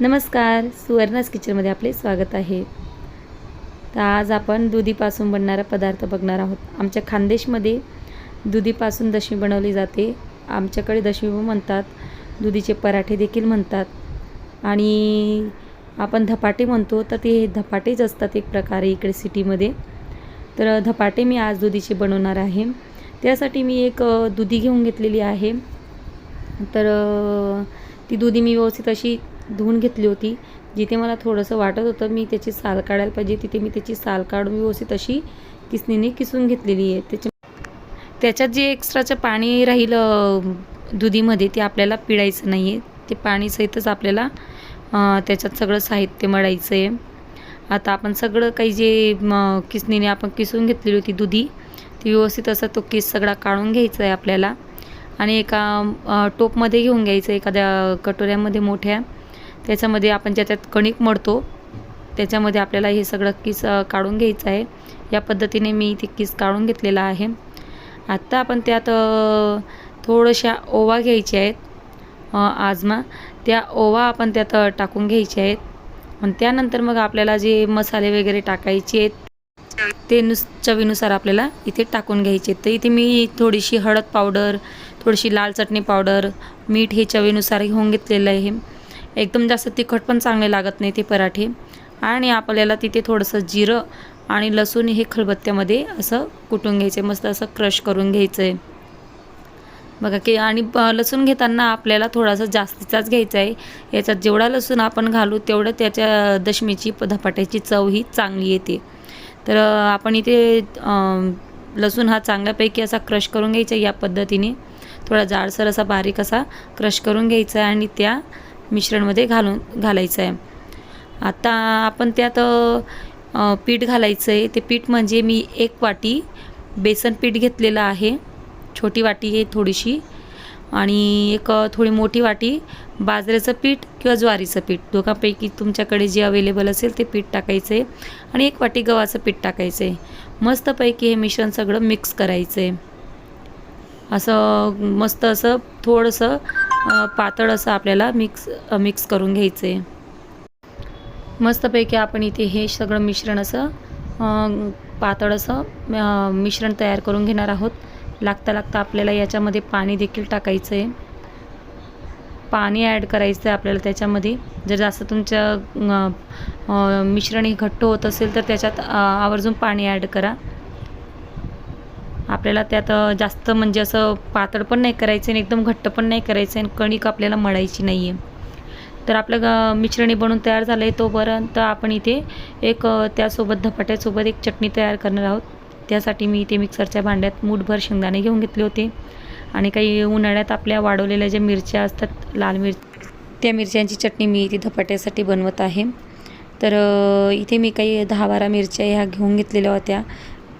नमस्कार सुवर्णास किचनमध्ये आपले स्वागत आहे. तर आज आपण दुधीपासून बनणारा पदार्थ बघणार आहोत. आमच्या खानदेशमध्ये दुधीपासून दशमी बनवली जाते. आमच्याकडे दशमी म्हणतात दुधीचे पराठे देखील म्हणतात. आणि आपण धपाटे म्हणतो तर ते धपाटेच असतात एक प्रकारे इकडे सिटीमध्ये. तर धपाटे मी आज दुधीचे बनवणार आहे. त्यासाठी मी एक दुधी घेऊन घेतलेली आहे. तर ती दुधी मी व्यवस्थित अशी धुवून घेतली होती. जिथे मला थोडंसं वाटत होतं मी त्याची साल काढायला पाहिजे तिथे मी त्याची साल काढून व्यवस्थित अशी किसनीने किसून घेतलेली आहे. त्याच्या त्याच्यात जे एक्स्ट्राचं पाणी राहिलं दुधीमध्ये ते आपल्याला पिळायचं नाही आहे ते पाणीसहितच आपल्याला त्याच्यात सगळं साहित्य मळायचं आहे आता आपण सगळं काही जे किसणीने किसनीने आपण किसून घेतलेली होती दुधी ती व्यवस्थित असा तो किस सगळा काढून घ्यायचा आहे आपल्याला. आणि एका टोपमध्ये घेऊन घ्यायचं एखाद्या कटोऱ्यामध्ये मोठ्या. त्याच्यामध्ये आपण ज्याच्यात कणिक मळतो त्याच्यामध्ये आपल्याला हे सगळं किस काढून घ्यायचं आहे. या पद्धतीने मी ते किस काढून घेतलेला आहे. आत्ता आपण त्यात थोड्याशा ओवा घ्यायच्या आहेत. आजमा. त्या ओवा आपण त्यात टाकून घ्यायचे आहेत. आणि त्यानंतर मग आपल्याला जे मसाले वगैरे टाकायचे आहेत ते नुस चवीनुसार आपल्याला इथे टाकून घ्यायचे तर इथे मी थोडीशी हळद पावडर थोडीशी लाल चटणी पावडर मीठ हे चवीनुसार घेऊन घेतलेलं आहे. एकदम जास्त तिखट पण चांगले लागत नाही ते पराठे. आणि आपल्याला तिथे थोडंसं जिरं आणि लसूण हे खलबत्त्यामध्ये असं कुटून घ्यायचं आहे मस्त असं क्रश करून घ्यायचं आहे बघा की आणि लसूण घेताना आपल्याला थोडासा जास्तीचाच घ्यायचा आहे याच्यात जेवढा लसूण आपण घालू तेवढं त्याच्या दशमीची धपाट्याची चव ही चांगली येते. तर आपण इथे लसूण हा चांगल्यापैकी असा क्रश करून घ्यायचा या पद्धतीने. थोडा जाडसर असा बारीक असा क्रश करून घ्यायचा आहे आणि त्या मिश्रणमध्ये घालून घालायचं आहे. आता आपण त्यात पीठ घालायचं आहे. ते पीठ म्हणजे मी एक वाटी बेसन पीठ घेतलेलं आहे. छोटी वाटी आहे थोडीशी. आणि एक थोडी मोठी वाटी बाजऱ्याचं पीठ किंवा ज्वारीचं पीठ. दोघांपैकी तुमच्याकडे जे अवेलेबल असेल ते पीठ टाकायचं आहे. आणि एक वाटी गव्हाचं पीठ टाकायचं आहे. मस्तपैकी हे मिश्रण सगळं मिक्स करायचं आहे. असं मस्त असं थोडंसं पातळ असं आपल्याला मिक्स मिक्स करून घ्यायचं आहे मस्तपैकी आपण इथे हे सगळं मिश्रण असं पातळ असं मिश्रण तयार करून घेणार आहोत. लागता लागता आपल्याला याच्यामध्ये पाणी देखील टाकायचं आहे पाणी ॲड करायचं आहे आपल्याला त्याच्यामध्ये. जर जास्त तुमचं मिश्रण हे घट्ट होत असेल तर त्याच्यात आवर्जून पाणी ॲड करा. आपल्याला त्यात जास्त म्हणजे असं पातळ पण नाही करायचं आणि एकदम घट्ट पण नाही करायचं आणि कणिक आपल्याला मळायची नाही आहे तर आपलं ग मिश्रणी बनवून तयार झालं आहे तोपर्यंत आपण इथे एक त्यासोबत धपाट्यासोबत एक चटणी तयार करणार आहोत. त्यासाठी मी इथे मिक्सरच्या भांड्यात मूठभर शेंगदाणे घेऊन घेतले होते. आणि काही उन्हाळ्यात आपल्या वाढवलेल्या ज्या मिरच्या असतात लाल मिर त्या मिरच्यांची चटणी मी इथे धपाट्यासाठी बनवत आहे. तर इथे मी काही दहा बारा मिरच्या ह्या घेऊन घेतलेल्या होत्या.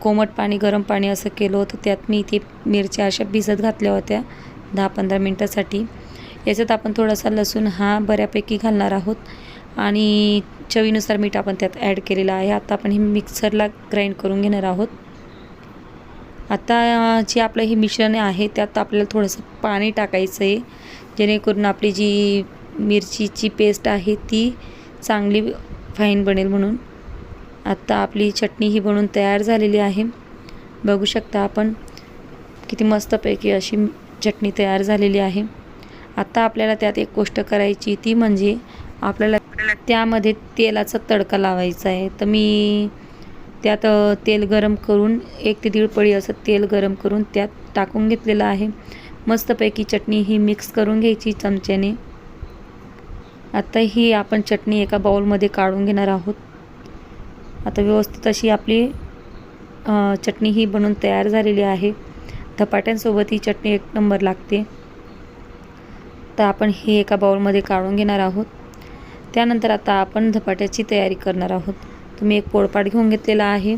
कोमट पाणी गरम पाणी असं केलं होतं. त्यात मी इथे मिरच्या अशा भिजत घातल्या होत्या दहा पंधरा मिनटासाठी. याच्यात आपण थोडासा लसूण हा बऱ्यापैकी घालणार आहोत आणि चवीनुसार मीठ आपण त्यात ॲड केलेलं आहे. आता आपण हे मिक्सरला ग्राइंड करून घेणार आहोत. आता जे आपलं हे मिश्रण आहे त्यात आपल्याला थोडंसं पाणी टाकायचं आहे. जेणेकरून आपली जी मिरचीची पेस्ट आहे ती चांगली फाईन बनेल म्हणून. आत्ता आपली चटणी ही बनून तयार झालेली आहे. बघू शकता आपण किती मस्तपैकी अशी चटणी तयार झालेली आहे. आत्ता आपल्याला त्यात एक गोष्ट करायची ती म्हणजे आपल्याला त्यामध्ये तेलाचा तडका लावायचा आहे. तर मी त्यात तेल गरम करून एक ते दीड पळी असं तेल गरम करून त्यात टाकून घेतलेलं आहे. मस्तपैकी चटणी ही मिक्स करून घ्यायची चमच्याने. आत्ता ही आपण चटणी एका बाउलमध्ये काढून घेणार आहोत. आता व्यवस्थित अशी आपली चटणी ही बनवून तयार झालेली आहे. धपाट्यांसोबत ही चटणी एक नंबर लागते. तर आपण हे एका बाउलमध्ये काढून घेणार आहोत. त्यानंतर आता आपण धपाट्याची तयारी करणार आहोत. तुम्ही एक पोळपाट घेऊन घेतलेला आहे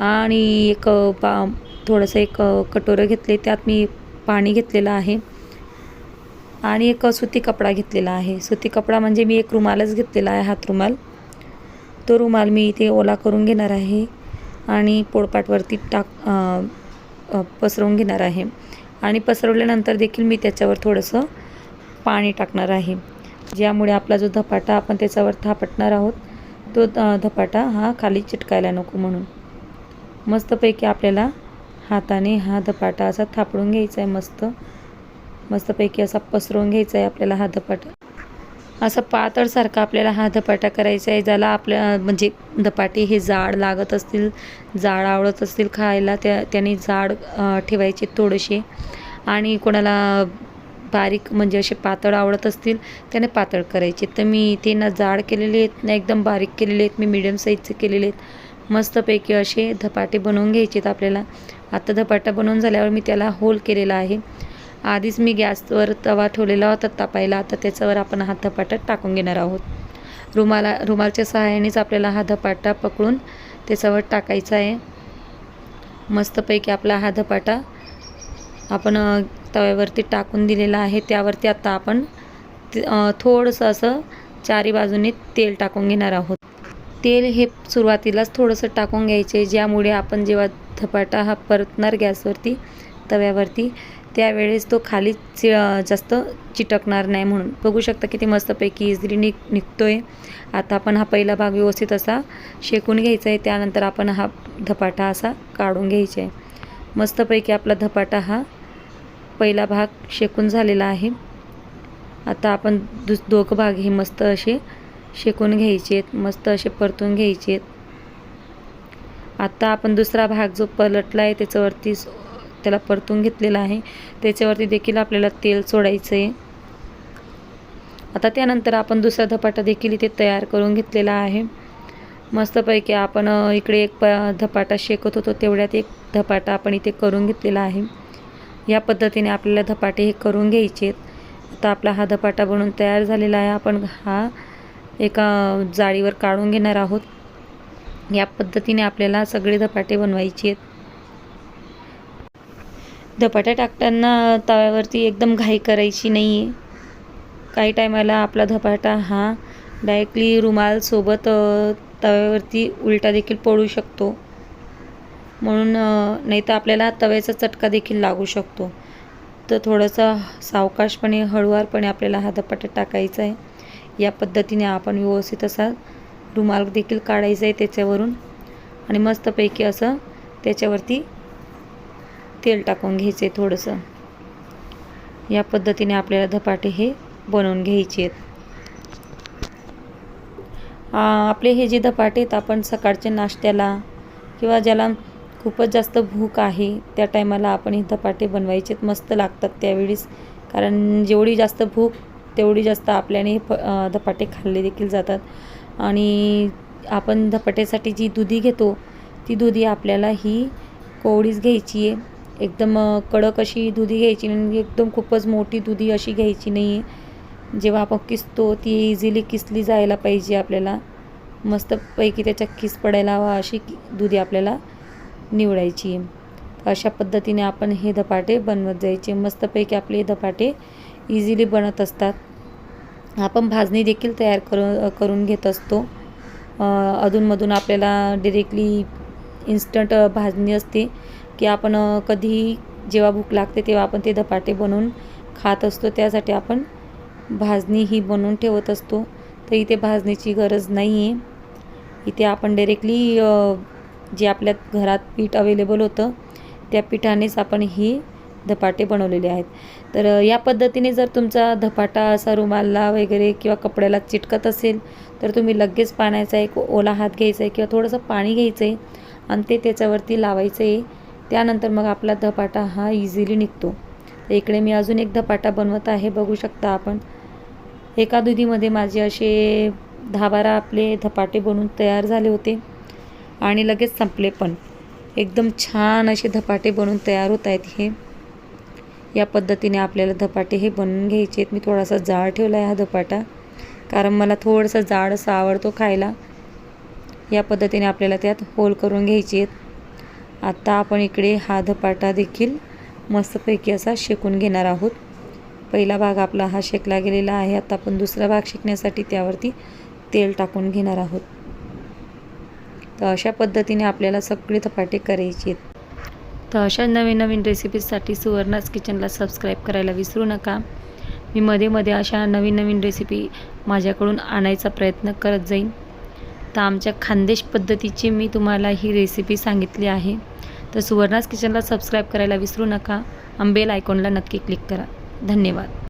आणि एक पा थोडंसं एक कटोरं घेतले. त्यात मी पाणी घेतलेलं आहे आणि एक सुती कपडा घेतलेला आहे. सुती कपडा म्हणजे मी एक रुमालच घेतलेला आहे हात रुमाल तो रुमाल मी इथे ओला करून घेणार आहे आणि पोळपाटवरती टाक पसरवून घेणार आहे. आणि पसरवल्यानंतर देखील मी त्याच्यावर थोडंसं पाणी टाकणार आहे. ज्यामुळे आपला जो धपाटा आपण त्याच्यावर थापटणार आहोत तो धपाटा हा खाली चिटकायला नको म्हणून. मस्तपैकी आपल्याला हाताने हा धपाटा असा थापडून घ्यायचा आहे मस्त. मस्तपैकी असा पसरवून घ्यायचा आहे आपल्याला हा धपाटा. असं पातळसारखा आपल्याला हा धपाटा करायचा आहे. ज्याला आपल्या म्हणजे धपाटे हे जाड लागत असतील जाड आवडत असतील खायला त्या त्याने जाड ठेवायचे थोडेसे. आणि कोणाला बारीक म्हणजे असे पातळ आवडत असतील त्याने पातळ करायचे. तर मी ते ना जाड केलेले आहेत ना एकदम बारीक केलेले आहेत मी मिडियम साईजचे केलेले आहेत. मस्तपैकी असे धपाटे बनवून घ्यायचे आहेत आपल्याला. आता धपाटा बनवून झाल्यावर मी त्याला होल केलेला आहे. आधीच मी गॅसवर तवा ठेवलेला होता तापायला. आता त्याच्यावर आपण हा धपाटा टाकून घेणार आहोत. रुमाला रुमालच्या सहाय्यानेच आपल्याला हा धपाटा पकडून त्याच्यावर टाकायचा आहे. मस्तपैकी आपला हा धपाटा आपण तव्यावरती टाकून दिलेला आहे. त्यावरती आता आपण थोडंसं असं चारी बाजूने तेल टाकून घेणार आहोत. तेल हे सुरुवातीलाच थोडंसं टाकून घ्यायचे ज्यामुळे आपण जेव्हा धपाटा हा परतणार गॅसवरती तव्यावरती त्यावेळेस तो खाली चि जास्त चिटकणार नाही म्हणून. बघू शकता किती मस्तपैकी इझिली निघ निघतो आहे आता आपण हा पहिला भाग व्यवस्थित असा शेकून घ्यायचा आहे त्यानंतर आपण हा धपाटा असा काढून घ्यायचा आहे मस्तपैकी आपला धपाटा हा पहिला भाग शेकून झालेला आहे. आता आपण दुस दोघं भाग हे मस्त असे शेकून घ्यायचे आहेत मस्त असे परतून घ्यायचे आहेत आता आपण दुसरा भाग जो पलटला आहे त्याच्यावरती त्याला परतून घेतलेला आहे. त्याच्यावरती देखील आपल्याला तेल सोडायचं आहे आता त्यानंतर आपण दुसरा धपाटा देखील इथे तयार करून घेतलेला आहे. मस्तपैकी आपण इकडे एक प धपाटा शेकत होतो. तेवढ्यात एक धपाटा आपण इथे करून घेतलेला आहे. या पद्धतीने आपल्याला धपाटे हे करून घ्यायचे आहेत. आता आपला हा धपाटा बनून तयार झालेला आहे. आपण हा एका जाळीवर काढून घेणार आहोत. या पद्धतीने आपल्याला सगळे धपाटे बनवायचे आहेत. धपाट्या टाकताना तव्यावरती एकदम घाई करायची नाही आहे काही टायमाला आपला धपाटा हा डायरेक्टली रुमालसोबत तव्यावरती उलटा देखील पडू शकतो. म्हणून नाही तर आपल्याला तव्याचा चटका देखील लागू शकतो. तर थोडंसं सावकाशपणे हळुवारपणे आपल्याला हा धपाटा टाकायचा आहे. या पद्धतीने आपण व्यवस्थित असा रुमाल देखील काढायचा आहे त्याच्यावरून. आणि मस्तपैकी असं त्याच्यावरती तेल टाकून घ्यायचे थोडंसं. या पद्धतीने आपल्याला धपाटे हे बनवून घ्यायचे आहेत. आपले हे जे धपाटे आहेत आपण सकाळच्या नाश्त्याला किंवा ज्याला खूपच जास्त भूक आहे त्या टायमाला आपण हे धपाटे बनवायचे आहेत. मस्त लागतात त्यावेळीस. कारण जेवढी जास्त भूक तेवढी जास्त आपल्याने हे प धपाटे खाल्ले देखील जातात. आणि आपण धपाट्यासाठी जी दुधी घेतो ती दुधी आपल्याला ही कोवळीच घ्यायची आहे. एकदम कडक अशी दुधी घ्यायची नाही एकदम खूपच मोठी दुधी अशी घ्यायची नाही आहे जेव्हा आपण किसतो ती इझिली किसली जायला पाहिजे आपल्याला. मस्तपैकी त्याच्या किस पडायला हवा अशी दुधी आपल्याला निवडायची आहे. अशा पद्धतीने आपण हे धपाटे बनवत जायचे. मस्तपैकी आपले हे धपाटे इझिली बनत असतात. आपण भाजणी देखील तयार करू करून घेत असतो. अधूनमधून आपल्याला डिरेक्टली इन्स्टंट भाजणी असते. की आपण कधीही जेव्हा भूक लागते तेव्हा आपण ते धपाटे बनवून खात असतो. त्यासाठी आपण भाजणी ही बनवून ठेवत असतो. तर इथे भाजणीची गरज नाही आहे इथे आपण डायरेक्टली जे आपल्या घरात पीठ अवेलेबल होतं त्या पिठानेच आपण ही धपाटे बनवलेले आहेत. तर या पद्धतीने जर तुमचा धपाटा असा रुमाला वगैरे किंवा कपड्याला चिटकत असेल तर तुम्ही लगेच पाण्याचा एक ओला हात घ्यायचा आहे किंवा थोडंसं पाणी घ्यायचं आहे आणि ते त्याच्यावरती लावायचं आहे त्यानंतर मग आपला धपाटा हा इझिली निघतो. इकडे मी अजून एक धपाटा बनवत आहे बघू शकता आपण. एका दुधीमध्ये माझे असे दहा बारा आपले धपाटे बनवून तयार झाले होते. आणि लगेच संपले पण. एकदम छान असे धपाटे बनवून तयार होत आहेत हे. या पद्धतीने आपल्याला धपाटे हे बनवून घ्यायचे आहेत. मी थोडासा जाड ठेवला आहे हा धपाटा. कारण मला थोडंसं जाड असं आवडतो खायला. या पद्धतीने आपल्याला त्यात होल करून घ्यायचे आहेत. आता आपण इकडे हा धपाटा देखील मस्तपैकी असा शेकून घेणार आहोत. पहिला भाग आपला हा शेकला गेलेला आहे. आता आपण दुसरा भाग शेकण्यासाठी त्यावरती तेल टाकून घेणार आहोत. तर अशा पद्धतीने आपल्याला सगळे धपाटे करायचे आहेत. तर अशा नवीन नवीन रेसिपीजसाठी सुवर्णास किचनला सबस्क्राईब करायला विसरू नका. मी मध्ये मध्ये अशा नवीन नवीन रेसिपी माझ्याकडून आणायचा प्रयत्न करत जाईन. तर आमच्या खानदेश पद्धतीची मी तुम्हाला ही रेसिपी सांगितली आहे. तर सुवर्णास किचनला सबस्क्राईब करायला विसरू नका. आंबेल आयकॉनला नक्की क्लिक करा. धन्यवाद.